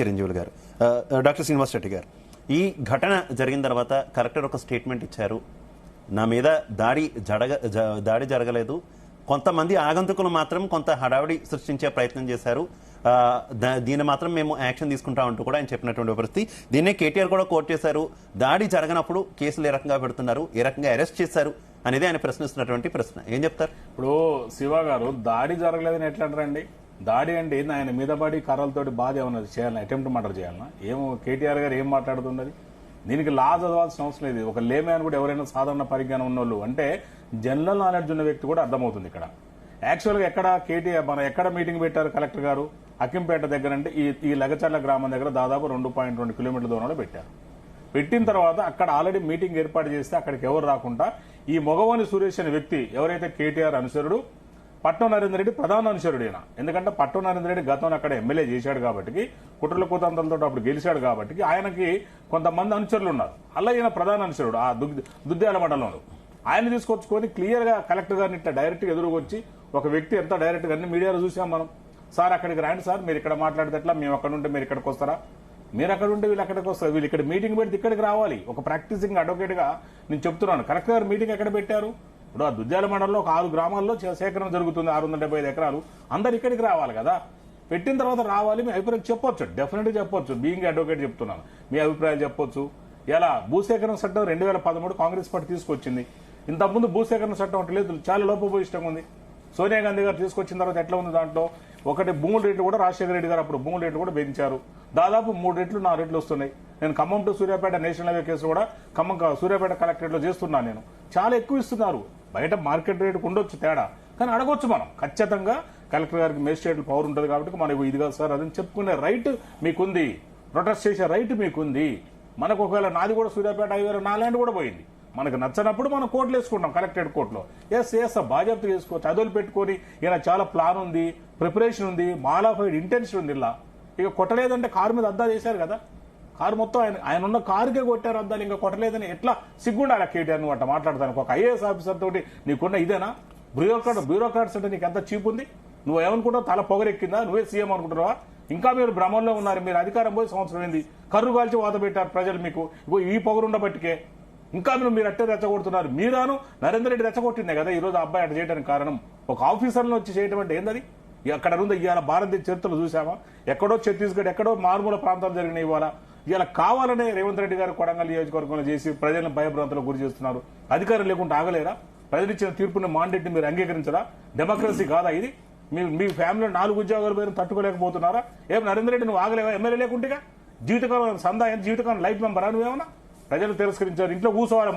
చిరంజీవులు గారు. డాక్టర్ శ్రీనివాస్ రెడ్డి గారు ఈ ఘటన జరిగిన తర్వాత కలెక్టర్ ఒక స్టేట్మెంట్ ఇచ్చారు. నా మీద దాడి జరగ జ- దాడి జరగలేదు. కొంతమంది ఆగంతుకులు మాత్రం కొంత హడావిడి సృష్టించే ప్రయత్నం చేశారు. దీన్ని మాత్రం మేము యాక్షన్ తీసుకుంటామంటూ కూడా ఆయన చెప్పినటువంటి పరిస్థితి. దీన్నే కేటీఆర్ కూడా కోర్టు చేశారు. దాడి జరగనప్పుడు కేసులు ఏ రకంగా పెడుతున్నారు ఏ రకంగా అరెస్ట్ చేశారు అనేది ఆయన ప్రశ్నిస్తున్నటువంటి ప్రశ్న. ఏం చెప్తారు? ఇప్పుడు శివ గారు దాడి జరగలేదని ఎట్లా అంటారండి? దాడి అంటే ఏంది? ఆయన మీద పడి కర్రలతోటి బాధ ఏమన్నా చేయాలన్నా అటెంప్ట్ మర్డర్ చేయాలన్నా? ఏమో కేటీఆర్ గారు ఏం మాట్లాడుతున్నది? దీనికి లా చదవాల్సిన అవసరం లేదు. ఒక లేమ్యాన్ కూడా ఎవరైనా సాధారణ పరిజ్ఞానం ఉన్నోళ్ళు అంటే జనరల్ నాలెడ్జ్ ఉన్న వ్యక్తి కూడా అర్థమవుతుంది ఇక్కడ. యాక్చువల్గా ఎక్కడ కేటీఆర్ మన ఎక్కడ మీటింగ్ పెట్టారు కలెక్టర్ గారు? అక్కింపేట దగ్గర అంటే ఈ ఈ లగచర్ల గ్రామం దగ్గర దాదాపు రెండు పాయింట్ రెండు కిలోమీటర్ల దూరంలో పెట్టారు. పెట్టిన తర్వాత అక్కడ ఆల్రెడీ మీటింగ్ ఏర్పాటు చేస్తే అక్కడికి ఎవరు రాకుండా ఈ మొగవాని సురేష్ అనే వ్యక్తి ఎవరైతే కేటీఆర్ అనుసరుడు పట్నం నరేందర్ రెడ్డి ప్రధాన అనుసరుడైన ఎందుకంటే పట్నం నరేందర్ రెడ్డి గతంలో అక్కడ ఎమ్మెల్యే చేశాడు కాబట్టి కుట్రల కూతంతలతో అప్పుడు గెలిచాడు కాబట్టి ఆయనకి కొంతమంది అనుచరులు ఉన్నారు. అలా ఈయన ప్రధాన అనుచరుడు ఆ దుగ్- దుద్యాల మండలంలో. ఆయన తీసుకొచ్చుకొని క్లియర్గా కలెక్టర్ గారిని ఇట్లా డైరెక్ట్గా ఎదురుకొచ్చి ఒక వ్యక్తి ఎంత డైరెక్ట్గా అన్ని మీడియాలో చూసాం మనం. సార్ అక్కడికి రాండి సార్ మీరు ఇక్కడ మాట్లాడితే ఎట్లా? మేము అక్కడ ఉంటే మీరు ఇక్కడికి వస్తారా? మీరు అక్కడ ఉంటే వీళ్ళు అక్కడికి వస్తారు. వీళ్ళు ఇక్కడ మీటింగ్ పెడితే ఇక్కడికి రావాలి. ఒక ప్రాక్టీసింగ్ అడ్వకేట్గా నేను చెప్తున్నాను. కలెక్టర్ గారు మీటింగ్ ఎక్కడ పెట్టారు? ఇప్పుడు ఆ దుద్యాల మండలంలో ఒక ఆరు గ్రామాల్లో సేకరణ జరుగుతుంది ఆరు వందల డెబ్బై ఐదు ఎకరాలు. అందరు ఇక్కడికి రావాలి కదా. పెట్టిన తర్వాత రావాలి మీ అభిప్రాయం చెప్పొచ్చు. డెఫినెట్గా చెప్పొచ్చు. బీయింగ్ అడ్వకేట్ చెప్తున్నాను. మీ అభిప్రాయాలు చెప్పొచ్చు. ఎలా? భూసేకరణ చట్టం రెండు వేల పదమూడు కాంగ్రెస్ పార్టీ తీసుకొచ్చింది. ఇంతకుముందు భూసేకరణ చట్టం ఒకటి లేదు. చాలా లోపభూయిష్టంగా ఉంది. సోనియా గాంధీ గారు తీసుకొచ్చిన తర్వాత ఎట్లా ఉంది దాంట్లో? ఒకటి భూముల రేట్లు కూడా రాజశేఖర రెడ్డి గారు అప్పుడు భూముల రేట్లు కూడా పెంచారు. దాదాపు మూడు రెట్లు నాలుగు రెట్లు వస్తున్నాయి. నేను Khammam to Suryapet national highway case కూడా ఖమ్మం సూర్యాపేట కలెక్టరేట్లో చేస్తున్నాను నేను. చాలా ఎక్కువ ఇస్తున్నారు. బయట మార్కెట్ రేట్ ఉండొచ్చు తేడా. కానీ అడగొచ్చు మనం. ఖచ్చితంగా కలెక్టర్ గారికి మేజిస్ట్రేట్ పవర్ ఉంటుంది కాబట్టి మనకు ఇది కాదు సార్ అదని చెప్పుకునే రైట్ మీకుంది. ప్రొటెస్ట్ చేసే రైట్ మీకుంది. మనకు ఒకవేళ నాది కూడా సూర్యాపేట హైవే నా ల్యాండ్ కూడా పోయింది. మనకు నచ్చనప్పుడు మనం కోర్టులు వేసుకుంటాం కలెక్టెడ్ కోర్టులో. ఎస్ ఎస్ బాధ్యత చేసుకోవచ్చు చదువులు పెట్టుకొని ఈయన చాలా ప్లాన్ ఉంది ప్రిపరేషన్ ఉంది మాలాఫైడ్ ఇంటెన్షన్ ఉంది ఇలా. ఇక కొట్టలేదంటే కారు మీద అద్దాలు చేశారు కదా. కారు మొత్తం ఆయన ఆయన ఉన్న కారుకే కొట్టారు అద్దాలు ఇంకా కొట్టలేదని ఎట్లా సిగ్గుండాలి కేటీఆర్ నువ్వు అంట మాట్లాడతాను. ఒక ఐఏఎస్ ఆఫీసర్ తోటి నీకున్న ఇదేనా? బ్యూరోక్రాట్ బ్యూరోక్రాట్స్ అంటే నీకు ఎంత చీప్ ఉంది? నువ్వు ఏమనుకుంటావు తల పొగరెక్కిందా? నువ్వే సీఎం అనుకుంటున్నావా? ఇంకా మీరు భ్రమంలో ఉన్నారు. మీరు అధికారం పోయి సంవత్సరం అయింది. కర్రు కాల్చి వాత పెట్టారు ప్రజలు మీకు. ఇగో ఈ పొగరుండబట్టికే ఇంకా మీరు మీరు అట్టే రెచ్చగొడుతున్నారు. మీరాను నరేందర్ రెడ్డి రెచ్చగొట్టిందే కదా ఈ రోజు అబ్బాయి అట్ట చేయడానికి కారణం. ఒక ఆఫీసర్లో వచ్చి చేయటం అంటే ఏందది? అక్కడ ఉంది ఇవాళ భారతదేశ చరిత్రలు చూసామా ఎక్కడో ఛత్తీస్గఢ్ ఎక్కడో మారుమూల ప్రాంతాలు జరిగినాయి ఇవాళ. ఇలా కావాలనే రేవంత్ రెడ్డి గారు కొడంగల్ నియోజకవర్గంలో చేసి ప్రజలను భయభ్రాంతులకు గురి చేస్తున్నారు. అధికారం లేకుండా ఆగలేరా? ప్రజలు ఇచ్చిన తీర్పుని మాండేట్ని మీరు అంగీకరించరా? డెమోక్రసీ కాదా ఇది? మీ మీ ఫ్యామిలీలో నాలుగు ఉద్యోగాలు పోయిన తట్టుకోలేకపోతున్నారా? ఏం నరేంద్ర రెడ్డి నువ్వు ఆగలేవా? ఎమ్మెల్యే లేకుంటేగా జీవితకాలం సందా జీవితకాలం లైఫ్ మెంబరా నువ్వేమన్నా? ప్రజలు తిరస్కరించారు. ఇంట్లో కూసోవాలి